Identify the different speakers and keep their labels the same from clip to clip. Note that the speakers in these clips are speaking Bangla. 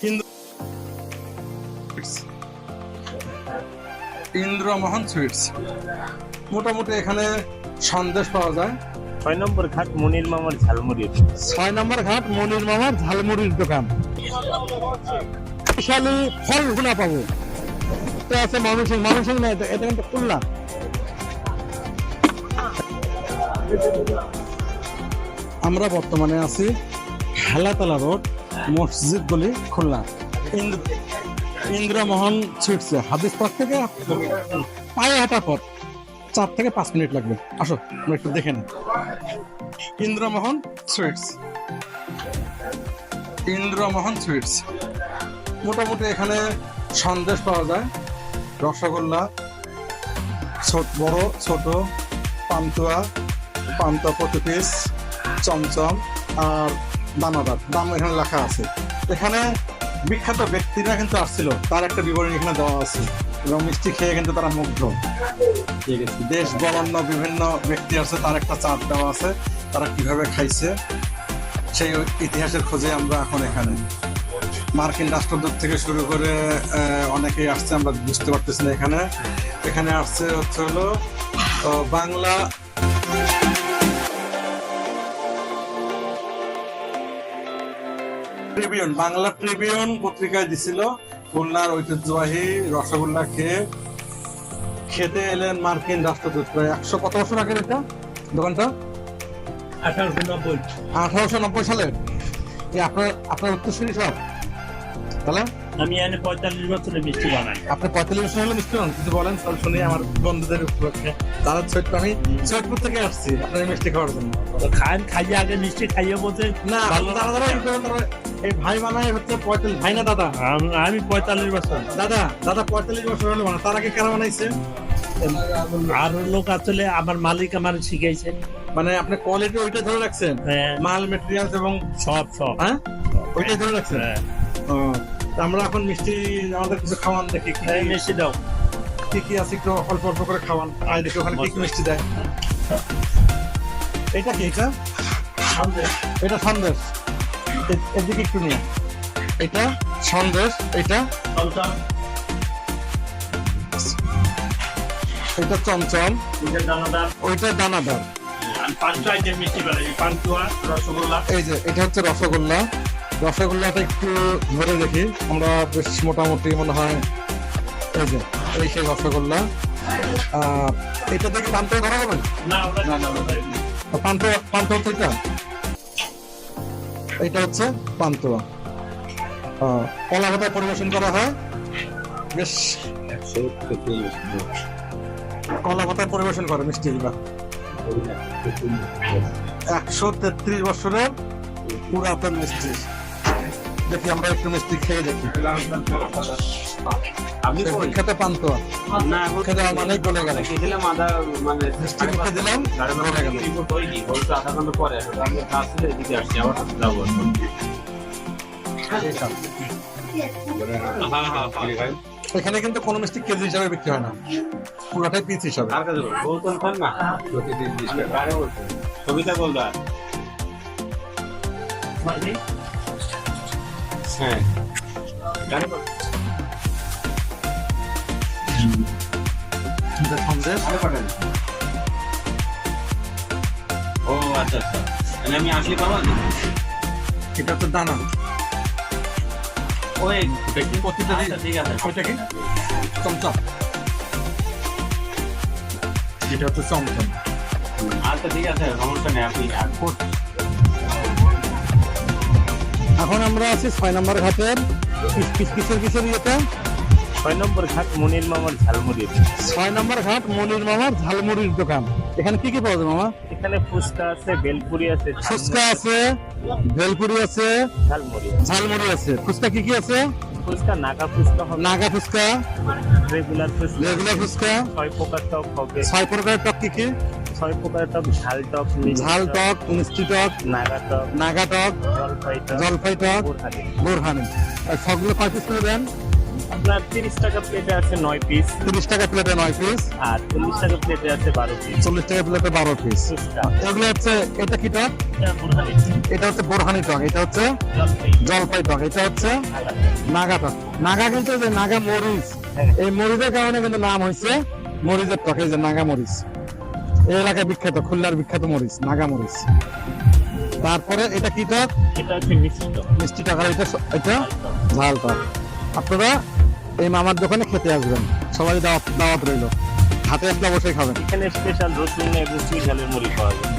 Speaker 1: কিন্তু ইন্দ্রমোহন সুইটস। মোটামুটি এখানে সন্দেশ পাওয়া যায়।
Speaker 2: ছয় নম্বর ঘাট মনির মামার ঝালমুড়ি
Speaker 1: ছয় নম্বর ঘাট মনির মামার ঝালমুড়ির দোকান। বিশালী ফল গুনা পাবো। এটা আছে ময়মনসিং ময়মনসিং না এটা এটা কিন্তু খুলনা। আমরা বর্তমানে আছি হেলাতলা রোড। মসজিদ গলি খুলনা। ইন্দ্র- ইন্দ্রমোহন সুইটসে হাদিস পার্ক থেকে পায়ে হাঁটা পথ। চার থেকে পাঁচ মিনিট লাগবে। আসো, আমরা একটু দেখে নিই। ইন্দ্রমোহন সুইটস ইন্দ্রমোহন সুইটস মোটামুটি এখানে সন্দেশ পাওয়া যায়। রসগোল্লা, ছোট, বড়, ছোট, পান্তুয়া পান্তুয়া প্রতি পিস চমচম, আর দানাদার দাম এখানে লেখা আছে। এখানে বিখ্যাত ব্যক্তিরা কিন্তু আসছিল, তার একটা বিবরণ এখানে দেওয়া আছে, এবং মিষ্টি খেয়ে কিন্তু তারা মুগ্ধ। ঠিক আছে, দেশ বরণ্য বিভিন্ন ব্যক্তি আছে তার একটা চার্ট দেওয়া আছে, তারা কীভাবে খাইছে, সেই ইতিহাসের খোঁজে আমরা এখন এখানে। মার্কিন রাষ্ট্রদূত থেকে শুরু করে অনেকেই আসছে, আমরা বুঝতে পারতেছি না এখানে। এখানে আসছে হচ্ছে হলো বাংলা ট্রিবিউন বাংলা ট্রিবিউন পত্রিকায় দিছিল খুলনার ঐতিহ্যবাহী রসগোল্লা খেয়ে। খেতে এলেন মার্কিন রাষ্ট্রদূত প্রায় একশো কত বছর আগের এটা দোকানটা।
Speaker 2: আঠারোশো নব্বই।
Speaker 1: আঠারোশো নব্বই সালে। আপনার আপনার উত্তরসূরি সব? তাহলে?
Speaker 2: আমি এনে পঁয়তাল্লিশ বছরের মিষ্টি বানাই।
Speaker 1: আপনি পঁয়তাল্লিশ বছর হলে মিষ্টি হন কিছু বলেন সব শুনি আমার বন্ধুদের উপলক্ষে তারা সৈয়দপুর আমি সৈয়দপুর থেকে আসছি। আপনার মিষ্টি খাওয়ার জন্য।
Speaker 2: খান খাইয়ে আগে মিষ্টি খাইয়ে বলছে
Speaker 1: না দাদা তারা? এই ভাই বানায় হচ্ছে পঁয়তাল্লিশ ভাই না দাদা?
Speaker 2: আমি পঁয়তাল্লিশ বছর।
Speaker 1: দাদা দাদা পঁয়তাল্লিশ বছর হলো তার আগে কারা বানাইছে?
Speaker 2: আর লোক আসলে আমার মালিক আমার শিখাইছে।
Speaker 1: মানে আপনি কোয়ালিটি ওইটা ধরে রাখছেন?
Speaker 2: হ্যাঁ,
Speaker 1: মাল মেটেরিয়ালস এবং
Speaker 2: সব সব।
Speaker 1: হ্যাঁ? ওইটাই ধরে রাখছেন?
Speaker 2: হ্যাঁ।
Speaker 1: আমরা এখন মিষ্টি আমাদের কিছু খাওয়ান দেখি।
Speaker 2: মিষ্টি দাও।
Speaker 1: কি কি আছে একটু অল্প অল্প করে খাওয়ান। আয় দেখি ওখানে কি কি মিষ্টি দেয়। এটা কি এটা? এটা সন্দেশ। এদিকে একটু নিয়ে এটা সন্দেশ এটা এটা চমচম। ওইটা দানাদার।
Speaker 2: আমি পাঁচটা আইটেম মিষ্টি বানাই পান্তুয়া রসগোল্লা।
Speaker 1: এই যে এটা হচ্ছে রসগোল্লা। রসগোল্লাটা একটু ধরে দেখি। আমরা বেশ মোটামুটি মনে হয় এই যে এই সেই রসগোল্লা এটা দেখি পান্তা ধরা হবে পান্তা পান্তা হচ্ছে এটা? এটা হচ্ছে পান্তুয়া আহ, কলা পাতায় পরিবেশন করা হয়। বেশ। কলা পাতায় পরিবেশন করে মিষ্টি গুলা একশো তেত্রিশ বছরের পুরাতন মিষ্টি। দেখি আমরা একটু মিষ্টি খেয়ে দেখি।
Speaker 3: কই?
Speaker 1: বিখ্যাত পান্তুয়া
Speaker 3: না এখন
Speaker 1: খেতে গলে গেল।
Speaker 3: আধা মানে
Speaker 1: মিষ্টি মুখে দিলাম গলে গেল।
Speaker 3: আধা ঘণ্টা পরে আমি এদিকে আসছি আবার যাব
Speaker 1: এখানে। কিন্তু কোনো মিষ্টি কেজি হিসাবে বিক্রি হয় না। পুরোটাই পিস হিসাবে।
Speaker 3: কার কাছে বলব? না? সবিতা হ্যাঁ। ও আচ্ছা আচ্ছা। তাহলে আমি আসলে পাবো
Speaker 1: এটা হচ্ছে দানা।
Speaker 3: ওই
Speaker 1: দেখি প্রতিটা
Speaker 3: আচ্ছা ঠিক আছে।
Speaker 1: ওইটা কি? চমচম। এটা হচ্ছে চমচম।
Speaker 3: আচ্ছা ঠিক আছে সমস্যা নেই। আপনি
Speaker 1: এখন আমরা আছি ছয় নম্বর ঘাটের কিস- কিস- কিসের কিসের ইয়েতে?
Speaker 2: ছয় নম্বর ঘাট মনির মামার ঝালমুড়ি
Speaker 1: ছয় নম্বর ঘাট মনির মামার ঝালমুড়ির দোকান। এখানে কি কি পাওয়া যায় মামা?
Speaker 2: এখানে ফুচকা আছে বেলপুরি আছে
Speaker 1: ফুচকা আছে ভেলপুরি আছে
Speaker 2: ঝালমুড়ি।
Speaker 1: ঝালমুড়ি আছে। ফুচকা কি কি আছে?
Speaker 2: ফুচকা নাগা ফুচকা হবে।
Speaker 1: নাগা ফুচকা
Speaker 2: রেগুলার ফুচকা।
Speaker 1: রেগুলার ফুচকা।
Speaker 2: ছয় প্রকার টক হবে।
Speaker 1: ছয় প্রকারের টক কি কি?
Speaker 2: ছয় প্রকার টক ঝাল টক
Speaker 1: ঝাল টক মিষ্টি টক
Speaker 2: নাগা টক
Speaker 1: নাগা টক
Speaker 2: জলপাই টক
Speaker 1: জলপাই টক
Speaker 2: বোরহানি।
Speaker 1: সবগুলো কয় পিস করে দেন?
Speaker 2: আপনার তিরিশ টাকা প্লেটে আছে নয় পিস
Speaker 1: তিরিশ টাকা প্লেটে নয় পিস
Speaker 2: আর চল্লিশ টাকা প্লেটে আছে বারো পিস
Speaker 1: চল্লিশ টাকা প্লেটে বারো পিস এগুলো হচ্ছে এটা কি টক?
Speaker 2: এটা
Speaker 1: হচ্ছে বোরহানি টক এটা হচ্ছে
Speaker 2: জলপাই।
Speaker 1: জলপাই টক এটা হচ্ছে নাগা টক নাগা কিন্তু যে নাগা মরিচ।
Speaker 2: হ্যাঁ।
Speaker 1: এই মরিচের কারণে কিন্তু নাম হয়েছে মরিচের টক এই যে নাগা মরিচ। এই এলাকায় বিখ্যাত খুলনার বিখ্যাত মরিচ নাগা মরিচ। তারপরে এটা কি টক
Speaker 2: এটা
Speaker 1: মিষ্টি টক। আর এটা এটা ঝাল টক। আপনারা এই মামার দোকানে খেতে আসবেন। সবাই দাওয়াত দাওয়াত রইল। হাতে আসলে অবশ্যই খাবেন।
Speaker 2: এখানে স্পেশাল রসুন এবং চুই ঝালের মুড়ি পাওয়া যায়।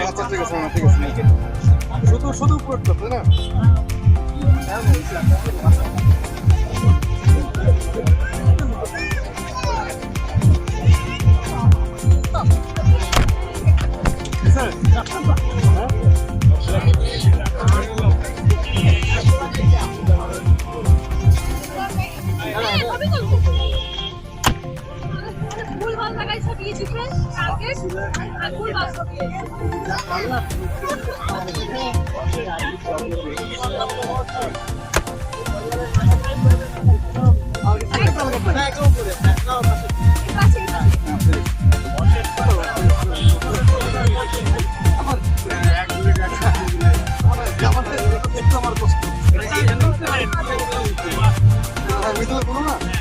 Speaker 1: আচ্ছা ঠিক শুধু শুধু উপরটা তাই না
Speaker 4: ভুলভাল জায়গায় ছাপিয়ে দিবে কালকে আর ভুলভাল ছাপিয়ে
Speaker 1: মিথ্যা বলো না।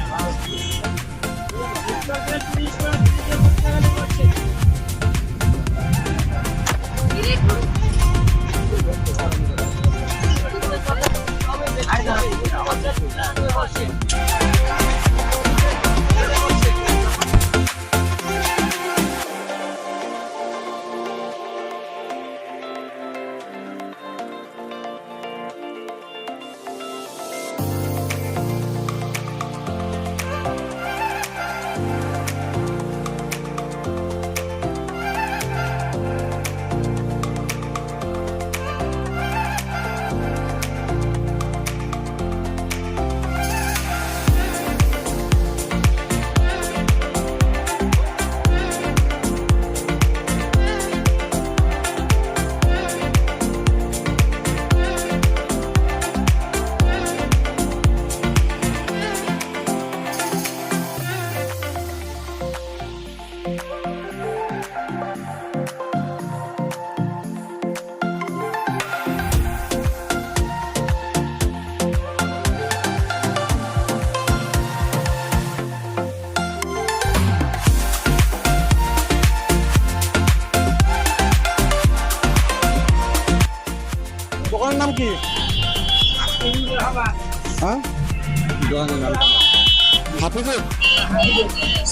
Speaker 1: হাফিজুর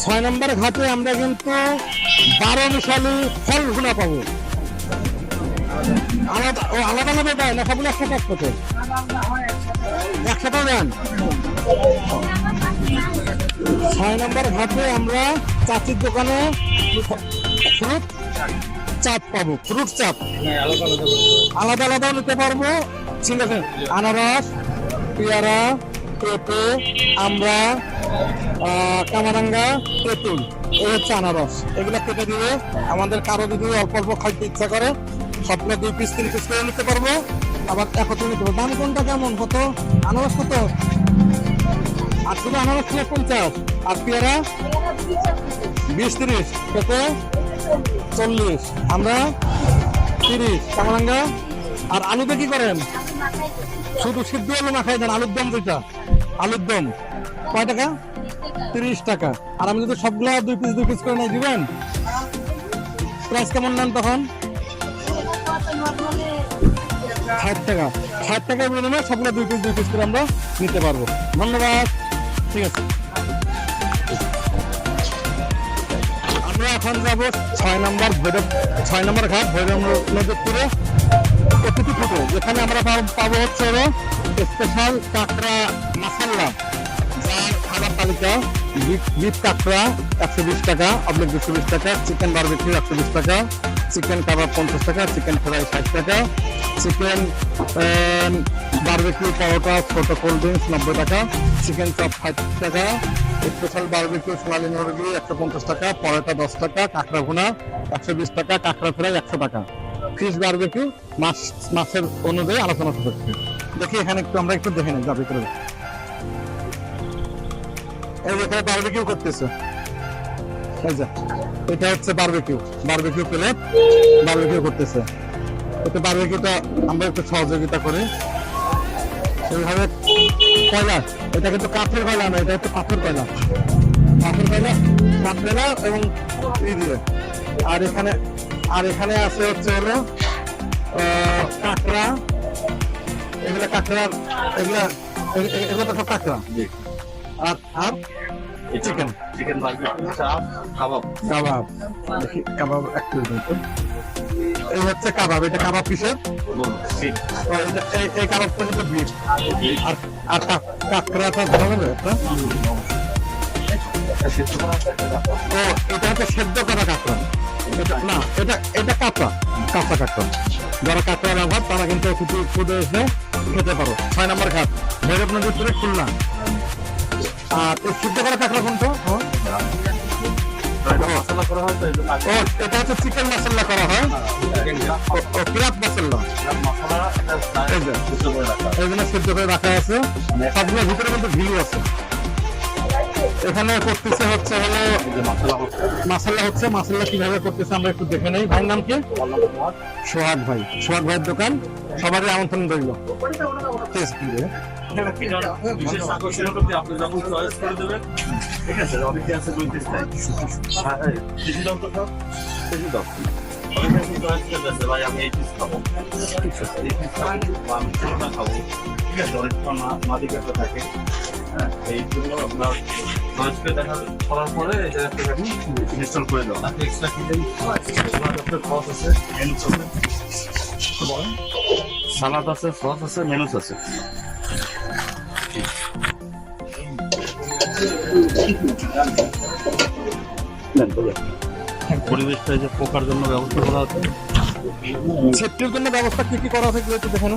Speaker 1: ছয় নম্বর ঘাটে আমরা কিন্তু বারো মিশালি ফল ঘুনা পাবো। আলাদা আলাদা আলাদা দেয় না সবগুলো একসাথে একসাথে? একসাথে দেন ছয় নম্বর ঘাটে আমরা চাচির দোকানে ফ্রুট চাপ পাবো, ফ্রুট চাপ। আলাদা আলাদা নিতে পারব। ঠিক আছে, আনারস, পেয়ারা পেঁপে আমরা কামারাঙ্গা, তেঁতুল। এই হচ্ছে আনারস। এগুলো কেটে দিয়ে আমাদের কারও যদি অল্প অল্প খাইতে ইচ্ছা করে সবগুলো দুই পিস তিন পিস করে নিতে পারব। আবার একত্রে নিতে পারব দাম কোনটা কেমন? কত? আনারস কত? আর শুধু আনারস ছিল পঞ্চাশ। আর পেয়ারা? বিশ তিরিশ। পেঁপে চল্লিশ। আমরা তিরিশ। কামারাঙ্গা? আর আলুতে কি করেন? শুধু সিদ্ধ আলু না খাই দেন আলুর দম দুইটা। আলুর দম। কয় টাকা? তিরিশ টাকা। আর আমি যদি সবগুলা দুই পিস দুই পিস করে নিয়ে দিবেন? প্রাইস কেমন নেন তখন? ষাট টাকা। ষাট টাকার বিনিময়ে সবগুলো দুই পিস দুই পিস করে আমরা নিতে পারব। ধন্যবাদ। ঠিক আছে। আমরা এখন যাব ছয় নম্বর ভৈরব ছয় নম্বর ঘাট, ভৈরব তীরে প্রতিটি ফুটে যেখানে আমরা পাবো হচ্ছে স্পেশাল কাঁকড়া খাবার তালিকা একশো বিশ টাকা টাকা, চিকেন একশো বিশ টাকা, চিকেন কাবাব পঞ্চাশ টাকা, চিকেন ফ্রাই টাকা, চিকেন ছোট কোল্ড ড্রিঙ্কস নব্বই টাকা, চিকেন চপ টাকা, স্পেশাল একশো পঞ্চাশ টাকা, পরোটা দশ টাকা, কাঁকড়া একশো বিশ টাকা, কাঁকড়া ফ্রাই একশো টাকা। ফিশ মাছ অনুযায়ী আলোচনা দেখি এখানে একটু আমরা একটু দেখে নিই, যাবে করে এখানে বারবিকিউ করতেছে। এটা হচ্ছে বারবিকিউ বারবিকিউ প্লেট বারবিকিউ করতেছে। এতে বারবিকিউটা আমরা একটু সহযোগিতা করি। সেইভাবে কয়লা, এটা কিন্তু কাঠের কয়লা না, এটা হচ্ছে পাথর কয়লা। পাথর কয়লা কাঠেলা এবং ই দিয়ে। আর এখানে আর এখানে আছে হচ্ছে হলো কাঁকড়া। এগুলা কাঁকড়া এগুলা এগুলো তো সব কাঁকড়া? আর আর chicken.
Speaker 3: Chicken barbecue chaap kebab.
Speaker 1: Kebab. কাবাব। এই হচ্ছে কাবাব এটা কাবাব এটা- এই এই কাবাবটা কিন্তু বিফ আর আর কা- কাঁকড়াটা ধরা যাবে একটা ও এটা হচ্ছে সেদ্ধ করা কাঁকড়া। এটা না এটা এটা কাঁচা কাঁচা কাঁকড়া। যারা কাঁকড়া ব্যবহার তারা কিন্তু কিছু এসে খেতে পারো। ছয় নম্বর ঘাট ভৈরব নদীর খুলনা। সিদ্ধ করা হ্যাঁ
Speaker 3: হয়
Speaker 1: হয় কিন্তু এখানে করতেছে হচ্ছে হলো মাসাল্লা হচ্ছে মাসাল্লা কীভাবে করতেছে আমরা একটু দেখে নেই ভাইয়ের নাম কি সোহাগ ভাই সোহাগ ভাইয়ের দোকান সবারই আমন্ত্রণ রইল।
Speaker 3: আপনি ঠিক আছে অনেকে আছে দিচ্ছে, ভাই আমি এই খাব ঠিক বা আমি খাব ঠিক আছে অনেক সময় মা একটা থাকে হ্যাঁ এই জন্য আপনার দেখা করার পরে ইনস্টল করে এক্সট্রা খরচ আছে সালাদ আছে সস আছে মেনুস আছে। পরিবেশটা যে পোকার জন্য ব্যবস্থা করা হচ্ছে
Speaker 1: সেফটির জন্য ব্যবস্থা কি কি করা হয়েছে একটু দেখে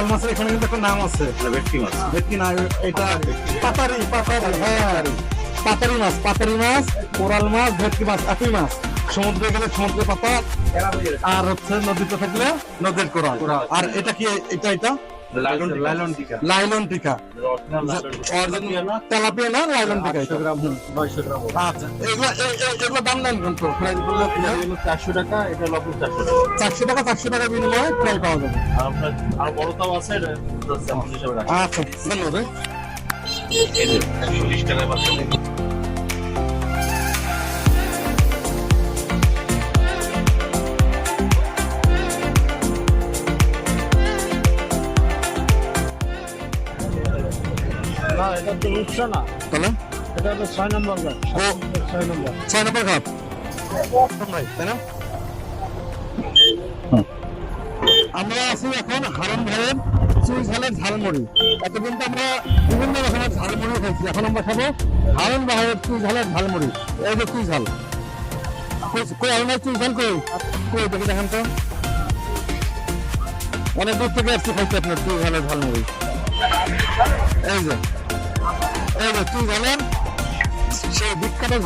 Speaker 1: কোরাল মাছের এখানে কিন্তু একটা নাম আছে।
Speaker 3: ভেটকি মাছ।
Speaker 1: ভেটকি না এটা পাতারি পাতারি হ্যাঁ। পাতারি মাছ পাতারি মাছ কোরাল মাছ ভেটকি মাছ আপি মাছ। সমুদ্রে গেলে সমুদ্রে পাতা আর হচ্ছে নদীতে থাকলে নদীর কোরাল। আর এটা কি এটা এটা?
Speaker 3: লাইলন টিকা।
Speaker 1: টিকা। তেলাপিয়া না লাইলন টিকা
Speaker 3: গ্রাম
Speaker 1: আচ্ছা এগুলো দাম নেন কিন্তু প্রাইস বললে
Speaker 3: চারশো টাকা এটা লবণ চারশো টাকা।
Speaker 1: চারশো টাকা চারশো টাকা বিনিময়ে প্রায় পাওয়া যাবে।
Speaker 3: আর আপনার আর বড় তাও আছে
Speaker 1: আচ্ছা ধন্যবাদ।
Speaker 3: একশো
Speaker 2: এটা তো উঠছে না।
Speaker 1: তাহলে
Speaker 2: এটা হলো ছয় নম্বর গাছ। ছয় নম্বর
Speaker 1: ছয় নম্বর। ঘাট। তাই না? আমরা আছি এখন হারন ভাইয়ের চুই ঝালের ঝালমুড়ি। এতদিন তো আমরা বিভিন্ন রকমের ঝালমুড়ি খাইছি। এখন আমরা খাব হারন ভাইয়ের চুই ঝালের ঝালমুড়ি। এই যে চুই ঝাল কই- কই আমার চুই ঝাল কই? কই দেখি দেখেন তো। অনেক দূর থেকে আসছি খাইছি আপনার চুই ঝালের ঝালমুড়ি। এই যে।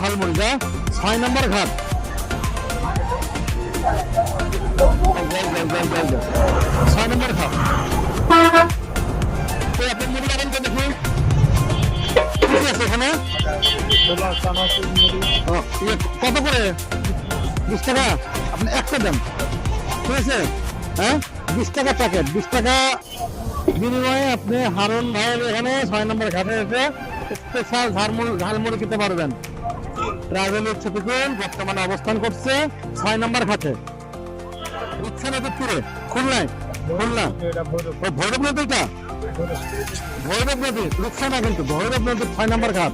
Speaker 1: ঝালমুড়ি যা ছয় নম্বর ঘাট। ছয় নম্বর ঘাট কি কি আছে এখানে? কত করে? বিশ টাকা? আপনি একটা দেন। ঠিক আছে? হ্যাঁ? বিশ টাকা প্যাকেট বিশ টাকা বিনিময়ে আপনি হারুন ভাইয়ের এখানে ছয় নম্বর ঘাটে এসে স্পেশাল ঝালমুড়ি ঝালমুড়ি খেতে পারবেন। ট্রাভেল ছবিকুল বর্তমানে অবস্থান করছে ছয় নম্বর ঘাটে ইচ্ছা নদীপুরে খুলনায় খুলনা? ও, ভৈরব নদীটা ভৈরব নদী? রূপসানা কিন্তু, ভৈরব নদীর ছয় নম্বর ঘাট।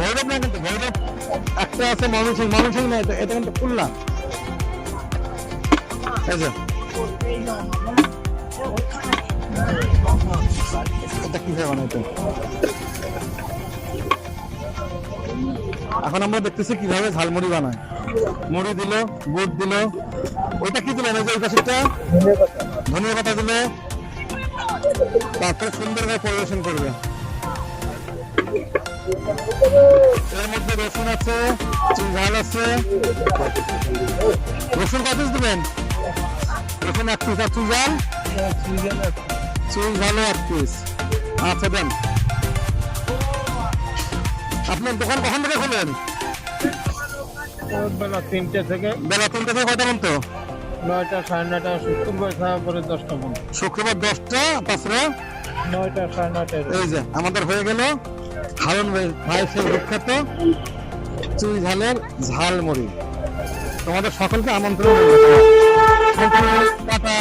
Speaker 1: ভৈরব না কিন্তু, ভৈরব একটা আছে ময়মনসিং ময়মনসিং না এটা? এটা কিন্তু খুলনা। এই যে। এটা কীভাবে বানাইতে এখন আমরা দেখতেছি কীভাবে ঝালমুড়ি বানায়। মুড়ি দিল, গুড় দিল। ওইটা কি দিলেন? ধনিয়া পাতা দিলে তারপরে সুন্দরভাবে পরিবেশন করবে। এর মধ্যে রসুন আছে, ঝাল আছে। রসুন কত দিবেন? রসুন এক পিস আর চুজাল চুল ঝালও এক পিস। আচ্ছা দেন। আপনার দোকান কখন থেকে খোলেন?
Speaker 5: বেলা তিনটে থেকে।
Speaker 1: বেলা তিনটা থেকে কয়টা পর্যন্ত?
Speaker 5: নয়টা সাড়ে নয়টা শুক্রবার খাওয়া দশটা পর্যন্ত।
Speaker 1: শুক্রবার দশটা তারপরে
Speaker 5: নয়টা সাড়ে নয়টা
Speaker 1: এই যে আমাদের হয়ে গেল হারুন ভাই ভাই সেই বিখ্যাত চুই ঝালের ঝালমুড়ি। তোমাদের সকলকে আমন্ত্রণ টাটা।